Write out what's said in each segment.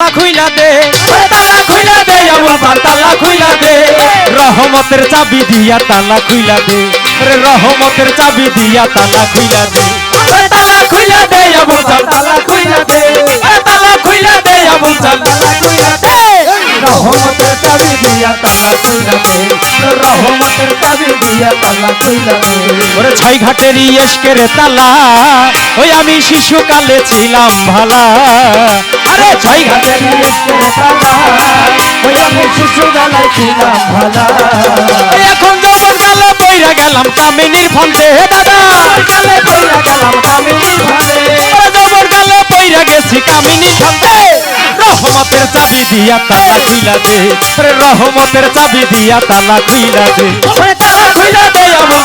খুইলা দে তালা খুইলা দে পাল তালা খুইলা দে রহমতের চাবি দিয়া তালা খুইলা দে রে রহমতের চাবি দিয়া তালা খুইলা দে তালা খুইলা দে তালা খুইলা দে তালা খুইলা দে আমুল তালা খুইলা দে রহমতের চাবি দিয়া তালা কইলা দে রহমতের চাবি দিয়া তালা কইলা দে ওরে ছয় ঘাটের ইয়েশকের তালা ওই আমি শিশুকালে ছিলাম ভালা। আরে ইয়েসকে তালা ওই আমি শিশু বেলায় ছিলাম ভালা। এখন যখন কালে পইরা গেলাম কামিনীর ফন্তে। হে দাদা কালে গেলাম গেছি কামিনীর ফন্তে। রহমতের চাবি দিয়া তালা খুইলা দে। রহমতের চাবি দিয়া তালা খুইলা দে। তালা খুইলা দে আমুল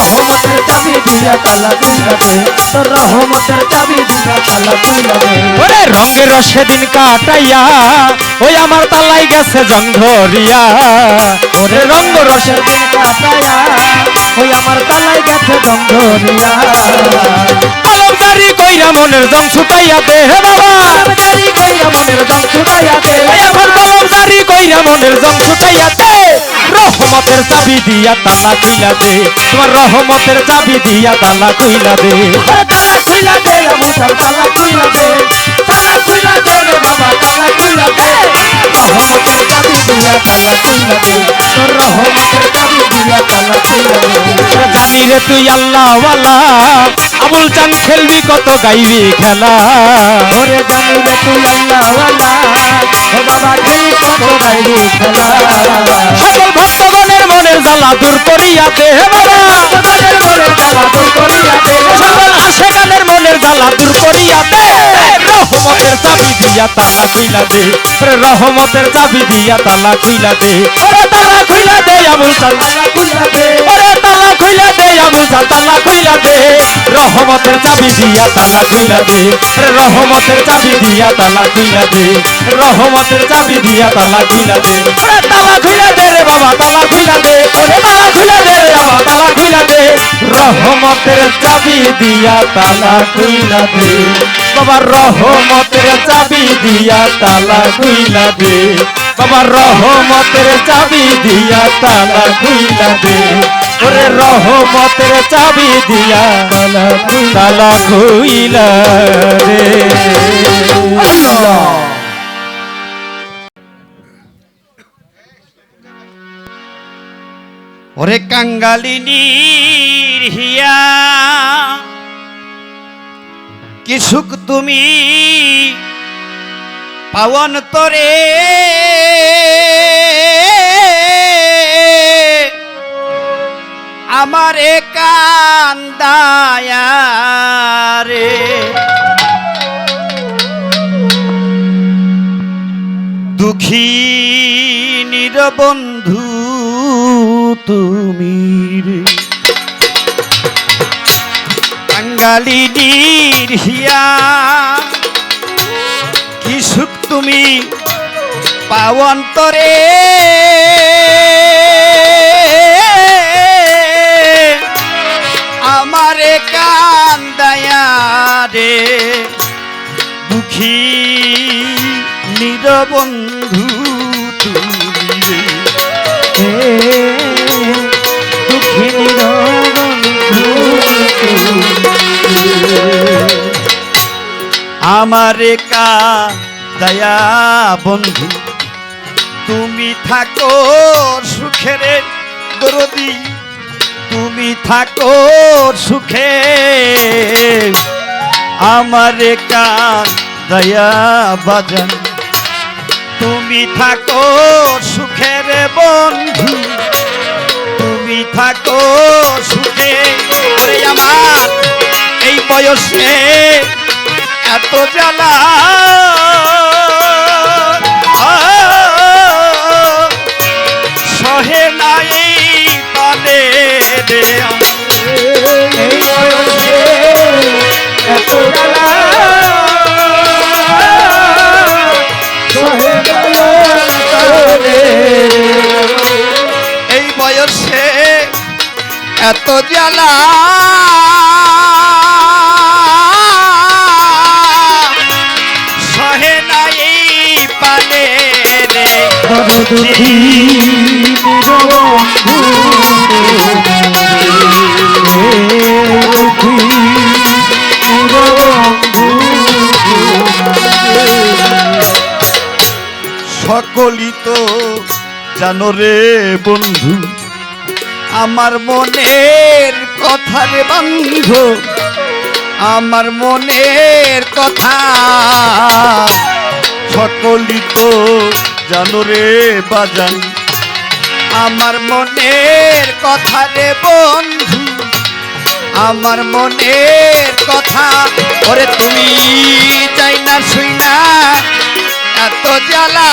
রহমতের চাবি দিয়া তালা কইলা দে রহমতের চাবি দিয়া তালা দে ওরে রঙের সেদিন কাটাইয়া ওই আমার তালাই গেছে জং ধরিয়া। ওরে রসের রসের দিন কাটায়া ওই আমার তালাই গেছে আলমদারি কইরা মনের জং ছুটাইয়া দে হে বাবা। কইরা মনের দম ছুটাইয়া দে। এখন কলমদারি কইরা মনের জং ছুটাইয়া দে। রহমতের চাবি দিয়া তালা কইলা দে। তোমার রহমতের চাবি দিয়া তালা কইলা দে। তালা কইলা দে মুসাল তালা কইলা দে। তালা কইলা দে রে বাবা তালা কইলা দে। রহমতের চাবি দিয়া তালা কইলা দে। তোর রহমতের চাবি দিয়া তালা কইলা দে। রে তুই আল্লাহওয়ালা। আবুল চান খেলবি কত, গাইবি খেলা। ওরে জানি রে তুই আল্লাহওয়ালা। বাবা কত, গাইবি খেলা। সকল ভক্তগণের মনের জ্বালা দূর করিয়া দে মনের সকল আশেগানের মনের জ্বালা দূর করিয়া দে। রহমতের চাবি দিয়া তালা খুইলা দে। রহমতের চাবি দিয়া তালা খুইলা দে। ওরে তালা দে আবুল চাল তালা দে। তালা দে চাল তালা খুইলা দে রহমতের চাবি দিয়া তালা খুইলা দে রহমতের চাবি দিয়া তালা খুইলা দে রহমতের চাবি দিয়া তালা খুইলা দে তালা খুইলা দে রে বাবা, তালা খুইলা দে ওরে তালা খুইলা দে রে বাবা, তালা খুইলা দে রহমতের চাবি দিয়া তালা খুইলা দে বাবা, রহমতের চাবি দিয়া তালা খুইলা দে বাবা, রহমতের চাবি দিয়া তালা খুইলা দে ওরে রহমতের চাবি দিয়া তালা খুইলা রে। ওরে কাঙ্গালিনীর হিয়া, কি সুখ তুমি পাওয়ান তরে। আমারে কান্দায়া রে দুঃখী নিরবন্ধু তুমি বাঙালি হিয়া কি সুখ তুমি পাওয়ন্তরে। আমারে কান্দায়া রে। দুঃখী নিরবন্ধু রে। আমারে কা দয়া বন্ধু তুমি থাকো সুখের দরদি। তুমি থাকো সুখে। আমার কা দয়া বাজন। তুমি থাকো সুখের বন্ধু। তুমি থাকো সুখে। ওরে আমার এই বয়সে এত জ্বালা। আ, সহে নাই তলে এই বয়সে এত জ্বালা এই বয়সে এত জ্বালা। সহে নাই পালে রে। দুঃখী জানো রে বন্ধু? আমার মনের কথা রে বন্ধু, আমার মনের কথা। সকলই তো জানো রে বাজান, আমার মনের কথা রে বন্ধু, আমার মনের কথা। ওরে তুমি চাই না শুই না এত জ্বালা।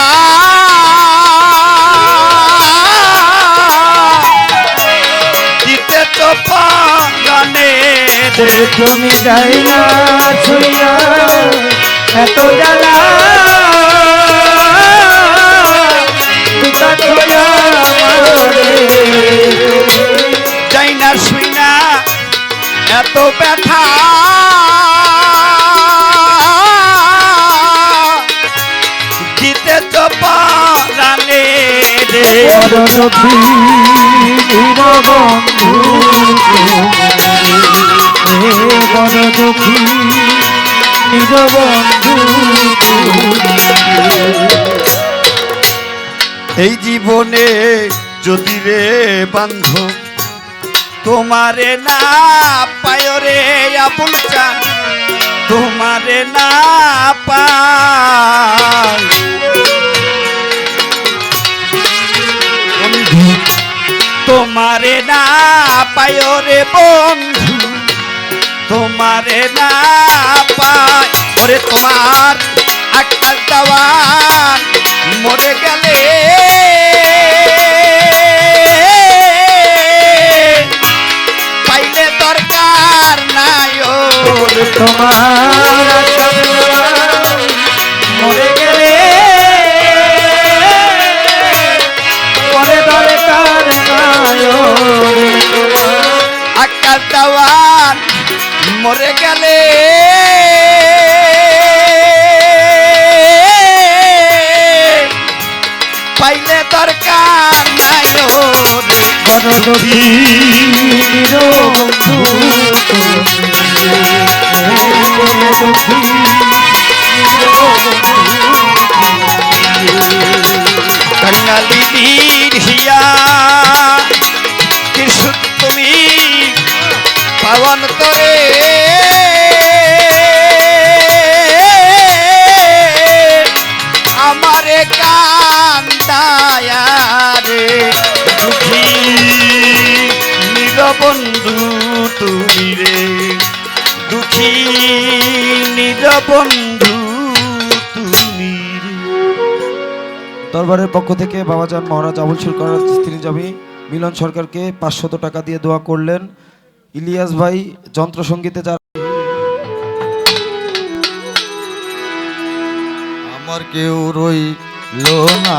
ওরে তুমি যাই না, ছুইয়া এত জ্বালা। যাই না শুই না এত ব্যথা। দিতে তো পাগানে রে। পরদুঃখী এই জীবনে যদি রে বান্ধ, তোমারে না পায় রে আবুল চান, তোমারে না পায় তোমারে না পায় রে বন্ধু তোমারে না পায় ওরে তোমার আকাশ দেওয়ান মরে গেলে। পাইলে দরকার নাই ও। তোমার মরে গেলে। পাইলে দরকার নাই বড়দুঃখী রে দুঃখী নিরবন্ধু তুমি দরবারের পক্ষ থেকে বাবাজান মহারাজ আবুল সরকার স্ত্রী জমি মিলন সরকারকে পাঁচশত টাকা দিয়ে দোয়া করলেন। ইলিয়াস ভাই যন্ত্রসঙ্গীতে যারা আমার কেউ রইল না।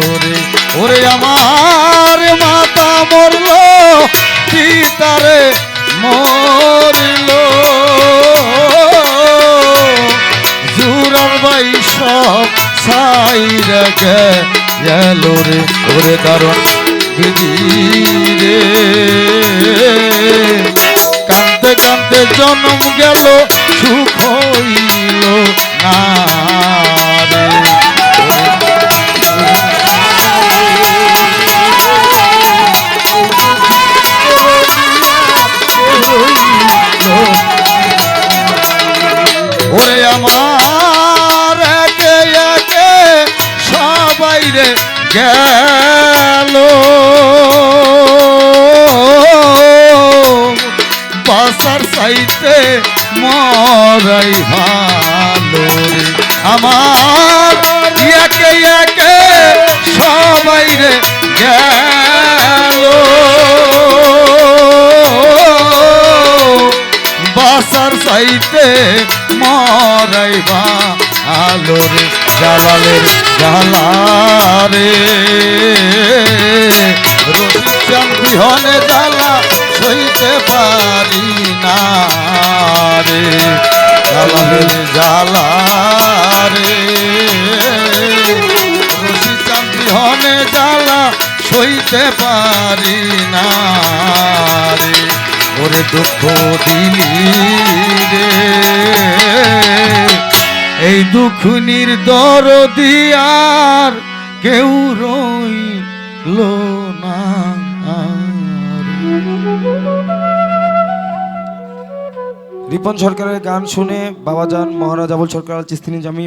রে। ওরে আমার মাতা মরলো পিতারে মরলো। জুরার বাইশ সাইরা গেল রে। ওরে দারুণ দিদি রে। জন্ম গেল সুখ হইল গেল। বাসার সাইতে মরাই ভালো আমার একে একে সবাই রে গেল। বাসার সাইতে মরাইবা আলোর জালালের জালারে রবিচান বিহনে জ্বালা সইতে পারি না রে। জালালের জালারে রবিচান বিহনে জ্বালা সইতে পারি না রে। ওরে দুঃখ দিলি এই দর দিয়ার কেউ রইল না। রিপন সরকারের গান শুনে বাবাজান মহারাজ আবুল সরকার, চিস্তিনি জামি